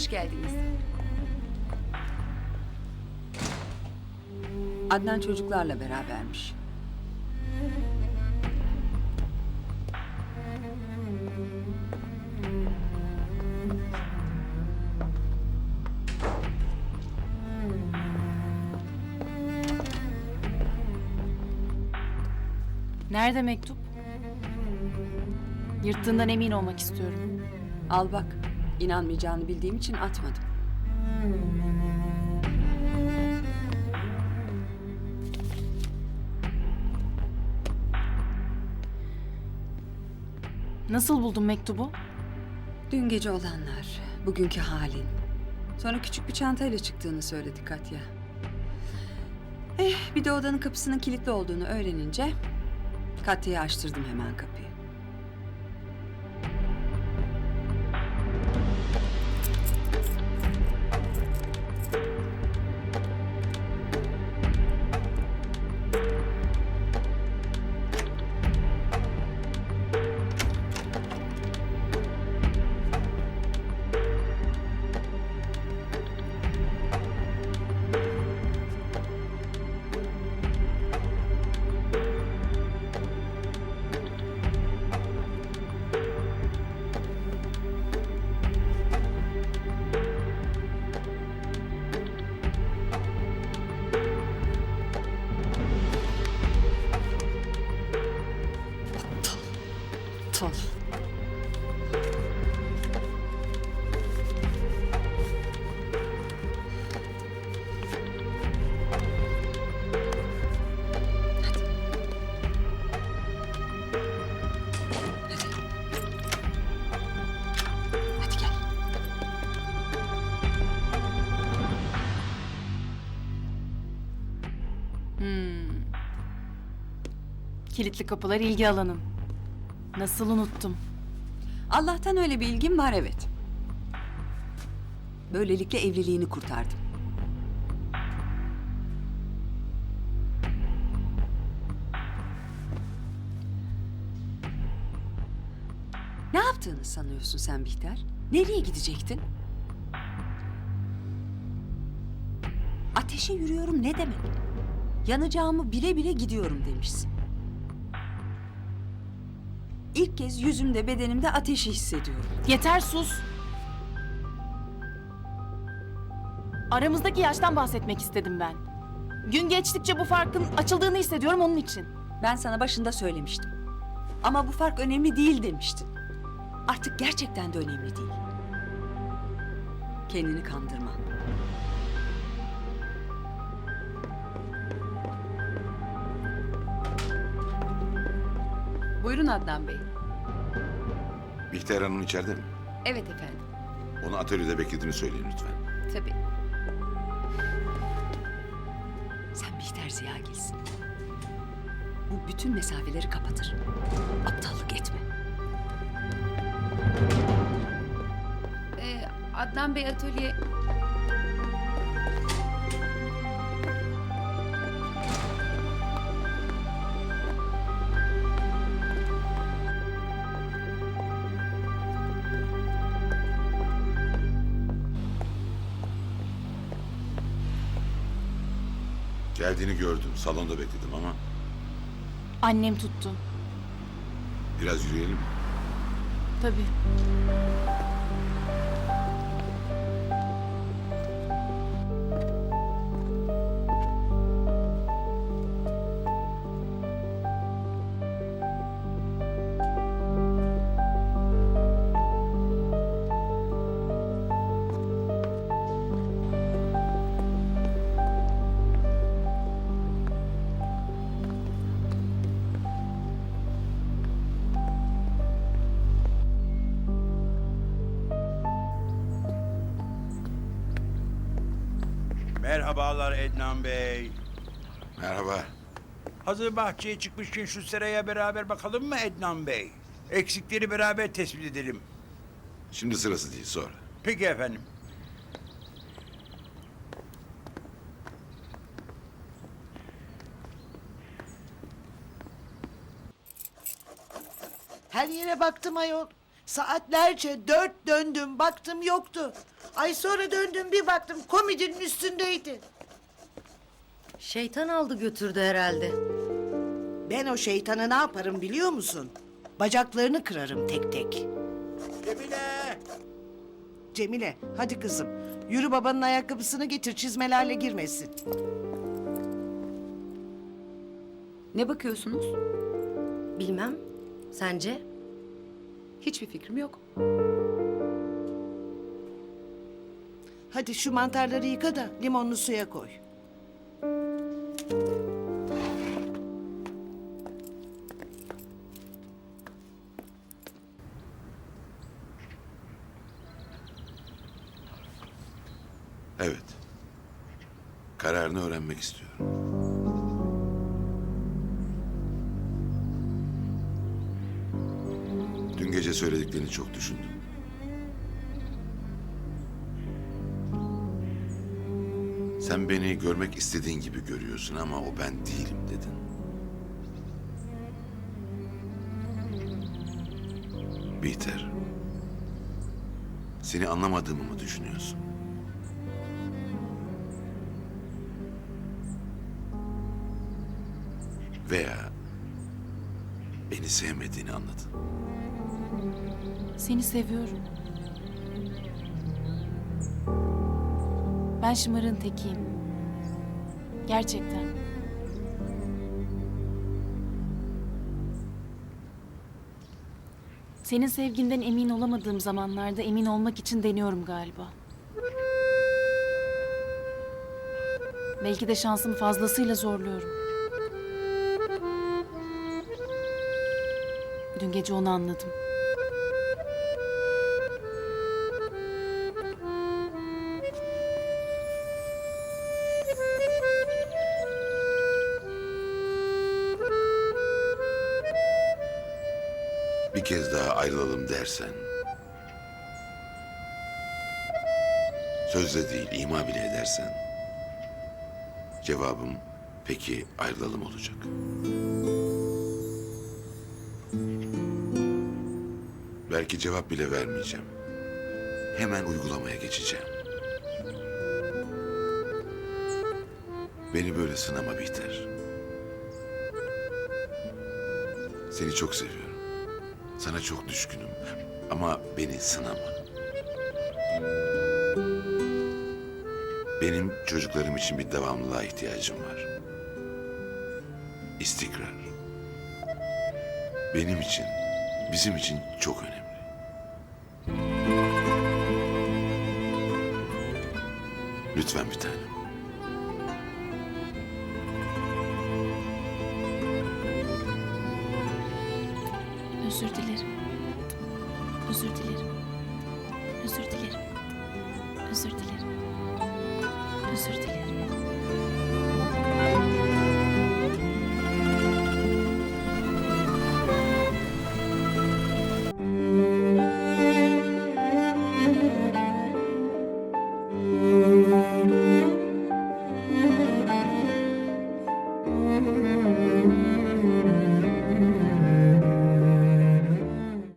Hoş geldiniz. Adnan çocuklarla berabermiş. Nerede mektup? Yırttığından emin olmak istiyorum. Al bak. İnanmayacağını bildiğim için atmadım. Nasıl buldun mektubu? Dün gece olanlar, bugünkü halin. Sonra küçük bir çantayla çıktığını söyledi Katya. Eh, bir de odanın kapısının kilitli olduğunu öğrenince Katya'ya açtırdım hemen kapıyı. Hadi gel. Kilitli kapılar ilgi alanın. Nasıl unuttum? Allah'tan öyle bir ilgim var evet. Böylelikle evliliğini kurtardım. Ne yaptığını sanıyorsun sen Bihter? Nereye gidecektin? Ateşe yürüyorum ne demek? Yanacağımı bile bile gidiyorum demişsin. İlk kez yüzümde bedenimde ateşi hissediyorum. Yeter sus. Aramızdaki yaştan bahsetmek istedim ben. Gün geçtikçe bu farkın açıldığını hissediyorum onun için. Ben sana başında söylemiştim. Ama bu fark önemli değil demiştin. Artık gerçekten de önemli değil. Kendini kandırma. Buyurun Adnan Bey. Bihter Hanım içeride mi? Evet efendim. Onu atölyede beklediğini söyleyin lütfen. Tabii. Sen Bihter Ziyagil'sin. Bu bütün mesafeleri kapatır. Aptallık etme. Ee, Adnan Bey atölye... Geldiğini gördüm. Salonda bekledim ama Annem tuttu. biraz yürüyelim mi? Tabii. Merhabalar Ednan Bey. Merhaba. Hazır bahçeye çıkmışken şu seraya beraber bakalım mı Ednan Bey? Eksikleri beraber tespit edelim. Şimdi sırası değil sonra. Peki efendim. Her yere baktım ayol. Saatlerce dört döndüm baktım yoktu. Ay sonra döndüm bir baktım komedinin üstündeydi. Şeytan aldı götürdü herhalde. Ben o şeytanı ne yaparım biliyor musun? Bacaklarını kırarım tek tek. Cemile! Cemile hadi kızım. Yürü babanın ayakkabısını getir çizmelerle girmesin. Ne bakıyorsunuz? Bilmem. Sence? Hiçbir fikrim yok. Hadi şu mantarları yıka da limonlu suya koy. Evet. Kararını öğrenmek istiyorum. Dün gece söylediklerini çok düşündüm. Sen beni görmek istediğin gibi görüyorsun ama o ben değilim dedin. Biter. Seni anlamadığımı mı düşünüyorsun? Veya beni sevmediğini anladın. Seni seviyorum. Ben şımarığın tekiyim. Gerçekten. Senin sevginden emin olamadığım zamanlarda emin olmak için deniyorum galiba. Belki de şansımı fazlasıyla zorluyorum. Dün gece onu anladım. Bir kez daha ayrılalım dersen... Sözle değil, ima bile edersen... Cevabım peki ayrılalım olacak. Belki cevap bile vermeyeceğim. Hemen uygulamaya geçeceğim. Beni böyle sınama Bihter. Seni çok seviyorum. Sana çok düşkünüm. Ama beni sınama. Benim çocuklarım için bir devamlılığa ihtiyacım var. İstikrar. Benim için, bizim için çok önemli. Lütfen bir tanem. Özür dilerim. Özür dilerim. Özür dilerim. Özür dilerim. Özür dilerim.